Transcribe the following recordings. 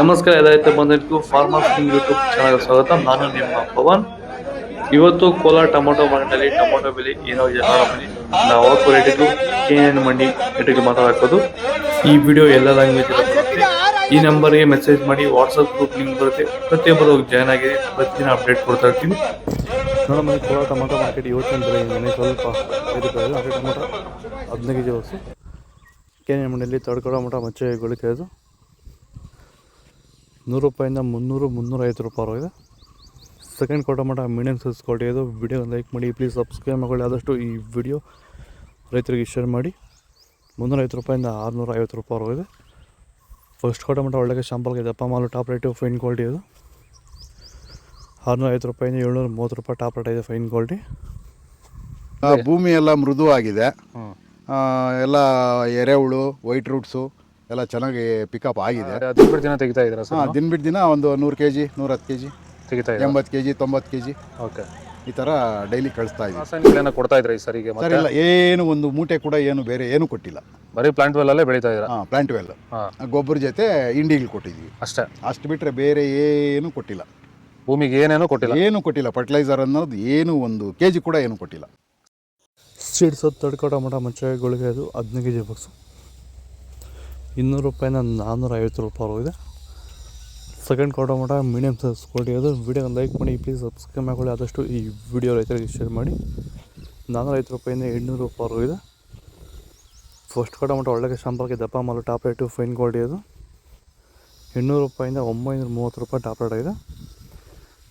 ನಮಸ್ಕಾರ ಎಲ್ಲಾಯ್ತು ಬಂದಿದ್ದು farmers YouTube channel ಸ್ವಾಗತ. ನಾನು ನಿಮ್ಮ ಪವನ್. ಇವತ್ತು ಕೋಲಾರ ಟೊಮೊಟೊ ಮಾರ್ಕೆಟಲ್ಲಿ ಟೊಮೊಟೊ ಬೆಲೆ ಏನೋ ಬನ್ನಿ. ನಾವು ಅವ್ರ ರೇಟಿಗೂ ಕೆ ಎನ್ ಮಂಡಿ ರೇಟಿಗೆ ಮಾತಾಡೋದು ಈ ವಿಡಿಯೋ ಎಲ್ಲ ಲ್ಯಾಂಗ್ವೇಜ್ ಈ ನಂಬರ್ಗೆ ಮೆಸೇಜ್ ಮಾಡಿ ವಾಟ್ಸಪ್ ಗ್ರೂಪ್ ಲಿಂಕ್ ಬರುತ್ತೆ. ಪ್ರತಿಯೊಬ್ಬರು ಜಾಯ್ನ್ ಆಗಿದೆ ಪ್ರತಿದಿನ ಅಪ್ಡೇಟ್ ಕೊಡ್ತಾ ಇರ್ತೀನಿ. ನೋಡೋಣ ಮನೆ ಕೋಲಾರ ಟೊಮೊಟೊ ಮಾರ್ಕೆಟ್ ಇವತ್ತಿನ ಬೆಲೆ ಮನೆ ಸ್ವಲ್ಪ. ಅದೇ ಟೊಮೊಟೊ ಹದಿನೈದು K G box K N ಮಂಡಿಯಲ್ಲಿ ಮಟ ಮಚ್ಚೆ, ಗಳಿಕೆ ನೂರು ರೂಪಾಯಿಂದ ಮುನ್ನೂರು ಮುನ್ನೂರೈವತ್ತು ರೂಪಾಯಿ ಇದೆ. ಸೆಕೆಂಡ್ ಕೊಟ್ಟ ಮಟ್ಟ ಮೀಡಿಯಮ್ ಸೈಜ್ ಕ್ವಾಲಿಟಿ ಇದು. ವಿಡಿಯೋ ಲೈಕ್ ಮಾಡಿ ಪ್ಲೀಸ್ ಸಬ್ಸ್ಕ್ರೈಬ್ ಮಾಡಿ ಆದಷ್ಟು ಈ ವಿಡಿಯೋ ರೈತರಿಗೆ ಶೇರ್ ಮಾಡಿ. ಮುನ್ನೂರೈವತ್ತು ರೂಪಾಯಿಂದ ಆರುನೂರ ಐವತ್ತು ರೂಪಾಯಿ ಇದೆ. ಫಸ್ಟ್ ಕೊಟ್ಟ ಮಟ್ಟ ಒಳ್ಳೆಗೆ ಶಾಂಪಲ್ಗೆ ದಪ್ಪ ಮಾಲು ಟಾಪ್ ರೇಟು ಫೈನ್ ಕ್ವಾಲಿಟಿ ಇದು. ಆರುನೂರ ಐವತ್ತು ರೂಪಾಯಿಂದ ಏಳ್ನೂರ ಮೂವತ್ತು ರೂಪಾಯಿ ಟಾಪ್ ರೇಟ್ ಇದೆ ಫೈನ್ ಕ್ವಾಲಿಟಿ ಆ, ಭೂಮಿ ಎಲ್ಲ ಮೃದುವಾಗಿದೆ. ಆ, ಎಲ್ಲ ಎರೆಹುಳು ವೈಟ್ ರೂಟ್ಸು ಎಲ್ಲ ಚೆನ್ನಾಗಿ ಪಿಕಪ್ ಆಗಿದೆ. ಹದಿನೆಂಟು ದಿನ ತೆಗಿತಾ ಇದ್ದೀರಾ ಸರ್ ಹಾಂ ದಿನ ಬಿಟ್ಟು ದಿನ ಒಂದು ನೂರು ಕೆ ಜಿ ನೂರತ್ತು ಕೆ ಜಿ ತೆಗಿತಾ ಇದ್ದೀರಾ? ಎಂಬತ್ತು ಕೆ ಜಿ ತೊಂಬತ್ತು ಕೆ ಜಿ ಓಕೆ. ಈ ಥರ ಡೈಲಿ ಕಳಿಸ್ತಾ ಇದ್ದೀವಿ. ರಾಸಾಯನಿಕಗಳನ್ನ ಕೊಡ್ತಾ ಇದ್ರಾ ಈ ಸರಿಗೆ ಸರ್ ಮತ್ತೆ? ಇಲ್ಲ ಏನು ಒಂದು ಮೂಟೆ ಕೂಡ ಏನು ಬೇರೆ ಏನು ಕೊಟ್ಟಿಲ್ಲ. ಬರೀ ಪ್ಲಾಂಟ್ ವೆಲ್ ಅಲ್ಲೇ ಬೆಳೀತಾ ಇದ್ದೀರಾ? ಹಾಂ ಪ್ಲಾಂಟ್ ವೆಲ್ ಹಾಂ. ಗೊಬ್ಬರ ಜೊತೆ ಇಂಡಿಗಳು ಕೊಟ್ಟಿದ್ದೀವಿ. ಅಷ್ಟೇ? ಅಷ್ಟು ಬಿಟ್ಟರೆ ಬೇರೆ ಏನು ಕೊಟ್ಟಿಲ್ಲ. ಭೂಮಿಗೆ ಏನೇನೋ ಕೊಟ್ಟಿಲ್ಲ? ಏನು ಕೊಟ್ಟಿಲ್ಲ. ಫರ್ಟಿಲೈಸರ್ ಅನ್ನೋದು ಏನು ಒಂದು ಕೆ ಜಿ ಕೂಡ ಏನು ಕೊಟ್ಟಿಲ್ಲ. ಸೀಡ್ಸ್ ತಡ್ಕೋ ಟೊಮೊಟೊ ಮಚ್ಚೆಗಳಿಗೆ ಅದು ಹದಿನೈದು ಕೆ ಜಿ ಬಾಕ್ಸು ಇನ್ನೂರು ರೂಪಾಯಿಂದ ನಾನ್ನೂರ ಐವತ್ತು ರೂಪಾಯಿ ಇದೆ. ಸೆಕೆಂಡ್ ಕೊಡೋ ಮಟ ಮೀಡಿಯಮ್ ಸೈಜ್ ಕೋಟಿ ಅದು ವಿಡಿಯೋ ಲೈಕ್ ಮಾಡಿ ಪ್ಲೀಸ್ ಸಬ್ಸ್ಕ್ರೈಬ್ ಮಾಡಿ ಆದಷ್ಟು ಈ ವಿಡಿಯೋ ರೈತರಿಗೆ ಶೇರ್ ಮಾಡಿ. ನಾನ್ನೂರ ಐವತ್ತು ರೂಪಾಯಿಂದ ಎಂಟುನೂರು ರೂಪಾಯಿ ಇದೆ. ಫಸ್ಟ್ ಕೊಡೋ ಮಟ ಒಳ್ಳೆ ಶಾಂಪಲ್ಗೆ ದಪ್ಪ ಮಾಲು ಟಾಪ್ ರೇಟು ಫೈನ್ ಕ್ವಾಲಿಟಿ ಅದು. ಎಂಟುನೂರು ರೂಪಾಯಿಂದ ಒಂಬೈನೂರ ಮೂವತ್ತು ರೂಪಾಯಿ ಟಾಪ್ ರೇಟ್ ಆಗಿದೆ.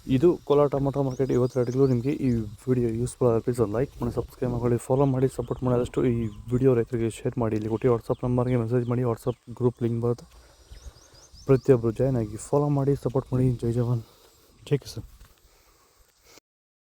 ಇದು ಕೋಲಾರ ಟೊಮೊಟೊ ಮಾರ್ಕೆಟ್. ಇವತ್ತು ರೇಟ್ಗಳು ನಿಮಗೆ ಈ ವಿಡಿಯೋ ಯೂಸ್ಫುಲ್ ಆದರೆ ಪ್ಲೀಸ್ ಲೈಕ್ ಮಾಡಿ ಸಬ್ಸ್ಕ್ರೈಬ್ ಮಾಡಿ ಫಾಲೋ ಮಾಡಿ ಸಪೋರ್ಟ್ ಮಾಡಿ ಆದಷ್ಟು ಈ ವಿಡಿಯೋ ರೈತರಿಗೆ ಶೇರ್ ಮಾಡಿ. ಇಲ್ಲಿ ಕೊಟ್ಟು ವಾಟ್ಸಪ್ ನಂಬರ್ಗೆ ಮೆಸೇಜ್ ಮಾಡಿ ವಾಟ್ಸಪ್ ಗ್ರೂಪ್ ಲಿಂಕ್ ಬರುತ್ತೆ. ಪ್ರತಿಯೊಬ್ಬರು ಜಾಯ್ನ್ ಆಗಿ ಫಾಲೋ ಮಾಡಿ ಸಪೋರ್ಟ್ ಮಾಡಿ. ಜೈ ಜವಾನ್. ಜೈ ಕಿಸಾನ್.